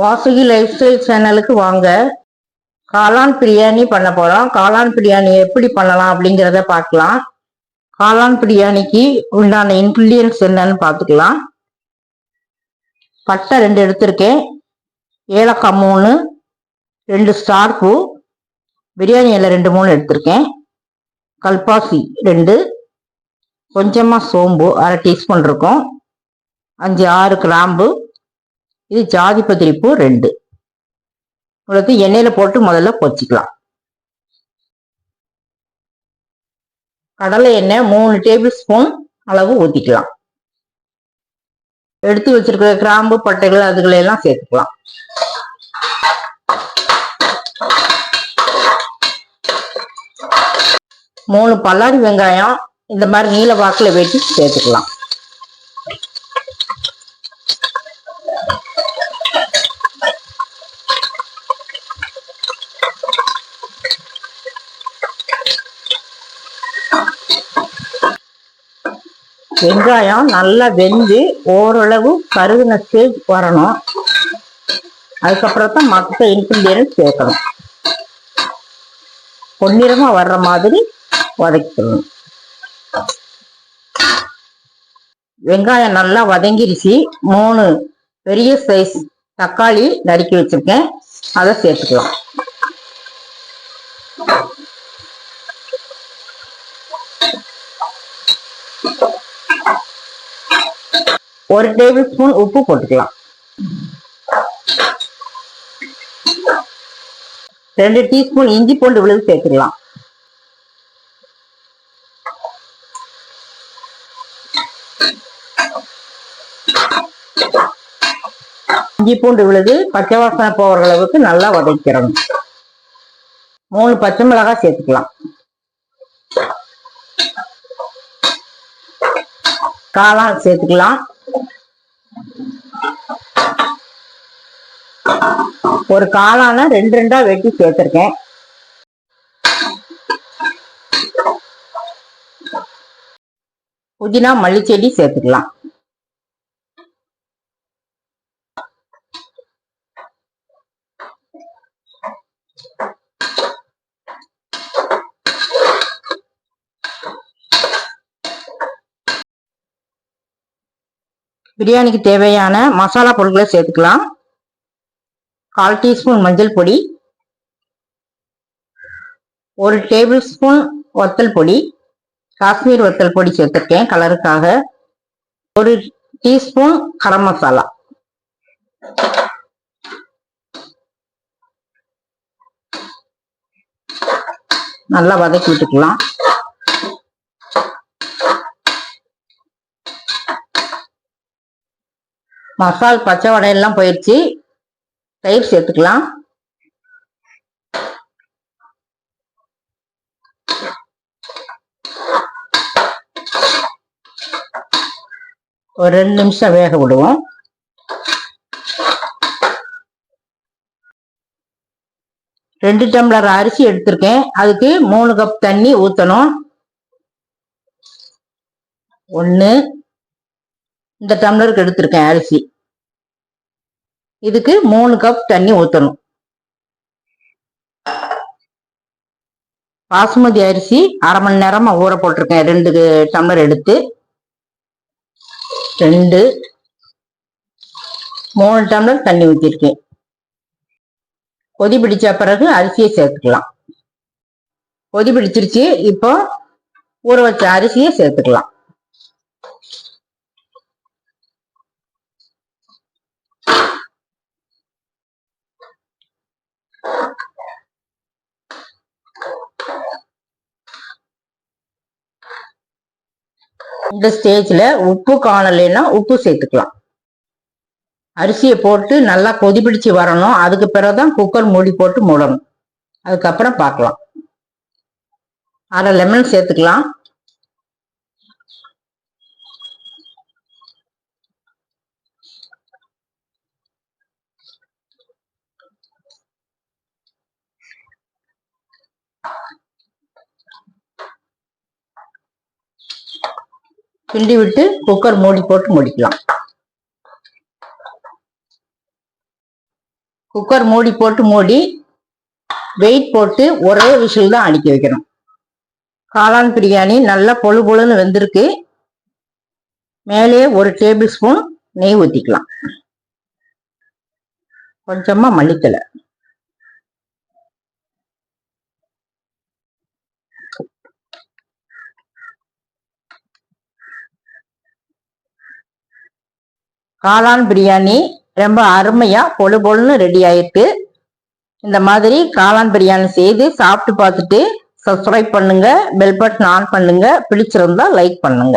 Vasuki life style சேனலுக்கு வாங்க. காளான் பிரியாணி பண்ண போகிறோம் காளான் பிரியாணி எப்படி பண்ணலாம் அப்படிங்கிறத பார்க்கலாம். காளான் பிரியாணிக்கு உண்டான இன்க்ரீடியன்ஸ் என்னன்னு பார்த்துக்கலாம். பட்டை ரெண்டு எடுத்திருக்கேன். ஏலக்காய் மூணு ரெண்டு ஸ்டார் பூ பிரியாணி இலை ரெண்டு மூணு எடுத்திருக்கேன். கல்பாசி ரெண்டு கொஞ்சமாக சோம்பு அரை டீஸ்பூன் இருக்கும். அஞ்சு ஆறு கிராம்பு இது ஜாதி பத்திரி பூ ரெண்டு. உங்களுக்கு எண்ணெயில போட்டு முதல்ல பொச்சிக்கலாம் கடலை எண்ணெய் மூணு டேபிள் ஸ்பூன் அளவு ஊத்திக்கலாம். எடுத்து வச்சிருக்கிற கிராம்பு பட்டைகள் அதுகளை எல்லாம் சேர்த்துக்கலாம். மூணு பல்லாரி வெங்காயம் இந்த மாதிரி நீல வாக்கில் வெட்டி சேர்த்துக்கலாம். வெங்காயம் நல்லா வெந்து ஓரளவு கருகின ஸ்டேஜ் வரணும். அதுக்கப்புறம் தான் மற்ற இன்கிரீடியன்ட் சேர்க்கணும். பொன்னிறமாக வர்ற மாதிரி வதக்கிக்கணும். வெங்காயம் நல்லா வதங்கிருச்சு. மூணு பெரிய சைஸ் தக்காளி நறுக்கி வச்சிருக்கேன். அதை சேர்த்துக்கலாம். ஒரு டேபிள் ஸ்பூன் உப்பு போட்டுக்கலாம். ரெண்டு டீஸ்பூன் இஞ்சி பூண்டு விழுது சேர்த்துக்கலாம். இஞ்சி பூண்டு விழுது பச்சை வாசனை போகிற அளவுக்கு நல்லா வதக்கிறோம் மூணு பச்சை மிளகாய் சேர்த்துக்கலாம். காளான் சேர்த்துக்கலாம். ஒரு காளான ரெண்டு ரெண்டா வெட்டி சேர்த்திருக்கேன். புதினா மல்லிச்செடி சேர்த்துக்கலாம். பிரியாணிக்கு தேவையான மசாலா பொருட்களை சேர்த்துக்கலாம். கால் டீஸ்பூன் மஞ்சள் பொடி ஒரு டேபிள் ஸ்பூன் வத்தல் பொடி காஷ்மீர் வத்தல் பொடி சேர்த்துருக்கேன் கலருக்காக. ஒரு டீஸ்பூன் கரம் மசாலா. நல்லா வதக்கி விட்டுக்கலாம். மசால் பச்சை வடையெல்லாம் போயிடுச்சு தயிர் சேர்த்துக்கலாம் ஒரு ரெண்டு நிமிஷம் வேக விடுவோம். ரெண்டு டம்ளர் அரிசி எடுத்திருக்கேன். அதுக்கு மூணு கப் தண்ணி ஊற்றணும் ஒன்று இந்த டம்ளருக்கு எடுத்திருக்கேன் அரிசி. இதுக்கு மூணு கப் தண்ணி ஊற்றணும் பாசுமதி அரிசி அரை மணி நேரமா ஊற போட்டிருக்கேன். ரெண்டு டம்ளர் எடுத்து ரெண்டு மூணு டம்ளர் தண்ணி ஊற்றிருக்கேன் கொதி பிடிச்ச பிறகு அரிசியை சேர்த்துக்கலாம். கொதி பிடிச்சிருச்சு இப்போ ஊற வச்ச அரிசியை சேர்த்துக்கலாம். இந்த ஸ்டேஜ்ல உப்பு காணலைன்னா உப்பு சேர்த்துக்கலாம். அரிசியை போட்டு நல்லா கொதி பிடிச்சு வரணும். அதுக்கு பிறகுதான் குக்கர் மூடி போட்டு மூடணும். அதுக்கப்புறம் பார்க்கலாம். அரை லெமன் சேர்த்துக்கலாம். கிண்டி விட்டு குக்கர் மூடி போட்டு முடிக்கலாம். குக்கர் மூடி போட்டு மூடி வெயிட் போட்டு ஒரே விசில் தான் அடிக்க வைக்கணும். காளான் பிரியாணி நல்லா பொழு பொழுன்னு வெந்திருக்கு. மேலே ஒரு டேபிள் ஸ்பூன் நெய் ஊற்றிக்கலாம் கொஞ்சமாக மல்லித்தலை காளான் பிரியாணி ரொம்ப அருமையா பொழு பொழுன்னு ரெடி ஆயிட்டு இந்த மாதிரி காளான் பிரியாணி செய்து சாப்பிட்டு பார்த்துட்டு சப்ஸ்கிரைப் பண்ணுங்க பெல் பட்டன் ஆன் பண்ணுங்க பிடிச்சிருந்தா லைக் பண்ணுங்க.